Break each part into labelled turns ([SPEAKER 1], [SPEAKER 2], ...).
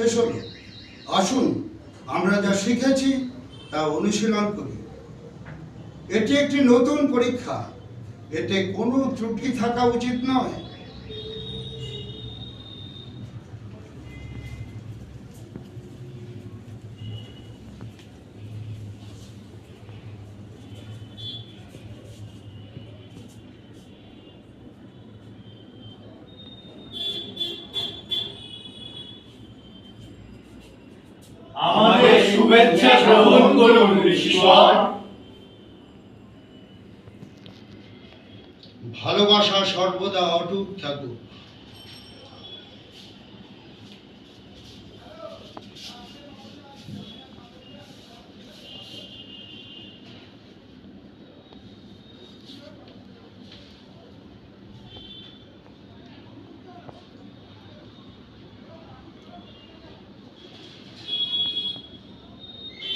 [SPEAKER 1] শেষ হল আসুন, আমরা যা শিখেছি তা অনুশীলন করি। এটি একটি নতুন পরীক্ষা। এতে কোনো ত্রুটি থাকা উচিত নয়।
[SPEAKER 2] আমাদের শুভেচ্ছা গ্রহণ করুন ঈশ্বর।
[SPEAKER 1] ভালোবাসা সর্বদা অটুট থাকুক।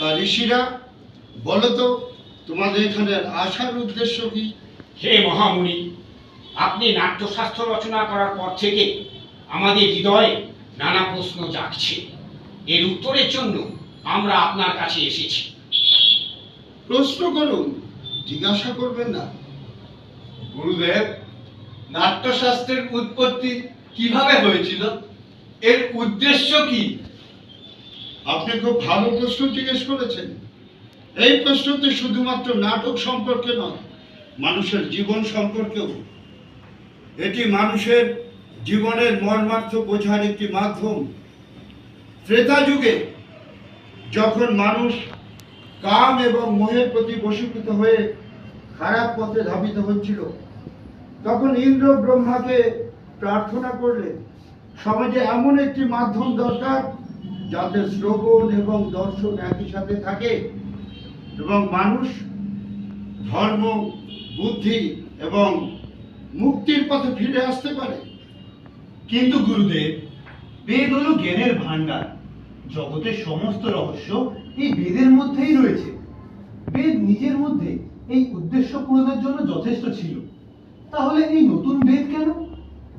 [SPEAKER 1] তা ঋষিরা বলো তো তোমাদের এখানে আসার উদ্দেশ্য কি?
[SPEAKER 3] হে মহামুনি আপনি নাট্যশাস্ত্র রচনা করার পর থেকে আমাদের হৃদয়ে নানা প্রশ্ন জাগছে। এর উত্তরের জন্য আমরা আপনার কাছে এসেছি।
[SPEAKER 1] প্রশ্ন করুন জিজ্ঞাসা করবেন না।
[SPEAKER 2] গুরুদেব নাট্যশাস্ত্রের উৎপত্তি কীভাবে হয়েছিল? এর উদ্দেশ্য কি?
[SPEAKER 1] আপনি খুব ভালো প্রশ্ন জিজ্ঞেস করেছেন। এই প্রশ্নটি শুধুমাত্র নাটক সম্পর্কে নয়, মানুষের জীবন সম্পর্কেও। এটি মানুষের জীবনের মর্মার্থ বোঝার একটি মাধ্যম। ত্রেতা যুগে যখন মানুষ কাম এবং মোহের প্রতি বশীভূত হয়ে খারাপ পথে ধাবিত হচ্ছিল, তখন ইন্দ্র ব্রহ্মাকে প্রার্থনা করলে সমাজে এমন একটি মাধ্যম দরকার যাতে শ্রবণ এবং দর্শন একই সাথে থাকে এবং মানুষ ধর্ম বুদ্ধি এবং মুক্তির পথে ফিরে আসতে পারে।
[SPEAKER 4] কিন্তু গুরুদেব বেদ হলো জ্ঞানের ভান্ডার জগতের সমস্ত রহস্য এই বেদের মধ্যেই রয়েছে। বেদ নিজের মধ্যে এই উদ্দেশ্য পূরণের জন্য যথেষ্ট ছিল। তাহলে এই নতুন বেদ কেন?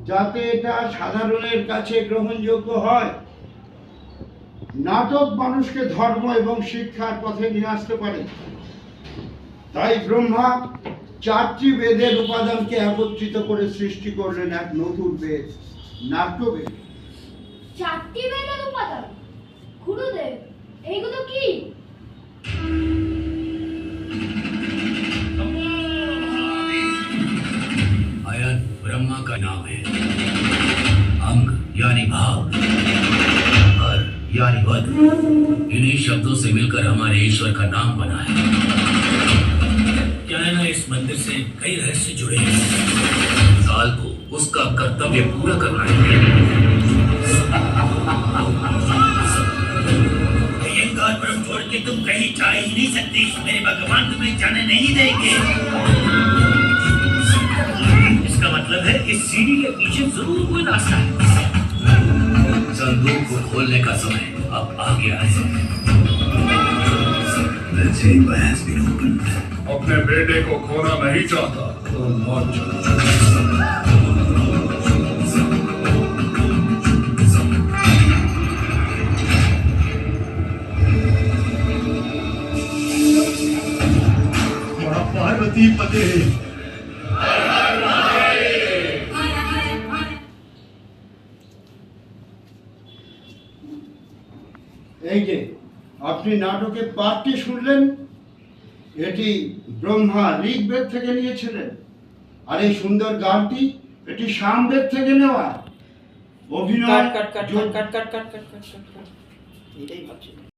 [SPEAKER 1] যাতে এটা সাধারণের কাছে গ্রহণযোগ্য হয়। নাটক মানুষকে ধর্ম এবং শিক্ষার পথে নিয়ে আসতে পারে তাই ব্রহ্মা চারটি বেদের উপাদানকে একত্রিত করে সৃষ্টি করলেন এক নতুন বেদ নাট্যবেদ
[SPEAKER 5] চারটি বেদের উপাদান গুরুদেব এইগুলো কি
[SPEAKER 6] अयन ब्रह्मा का नाम है अंग यानी भाव हर यानी वध। इन्हीं शब्दों से मिलकर हमारे ईश्वर का नाम बना है। क्या है ना इस मंदिर से कई रहस्य जुड़े हैं। साल को उसका कर्तव्य पूरा करना है। ब्रह्म छोड़ के तुम कहीं जा ही नहीं सकती। मेरे भगवान तुम्हें जाने नहीं देंगे। इसका मतलब है इस सीढ़ी के पीछे ज़रूर कोई रास्ता है। संदूक को खोलने का समय अब आ गया है.
[SPEAKER 7] अपने बेटे को खोना नहीं चाहता तो मौत
[SPEAKER 4] पार्वती पते
[SPEAKER 1] এই যে আপনি নাটকে পাঠটি শুনলেন এটি ব্রহ্মা ঋগ্বেদ থেকে নিয়েছিলেন। আর এই সুন্দর গানটি এটি সামবেদ থেকে নেওয়া। অভিনয়
[SPEAKER 8] কাট কাট কাট কাট কাট কাট কাট কাট কাট এটাই ভাবছি।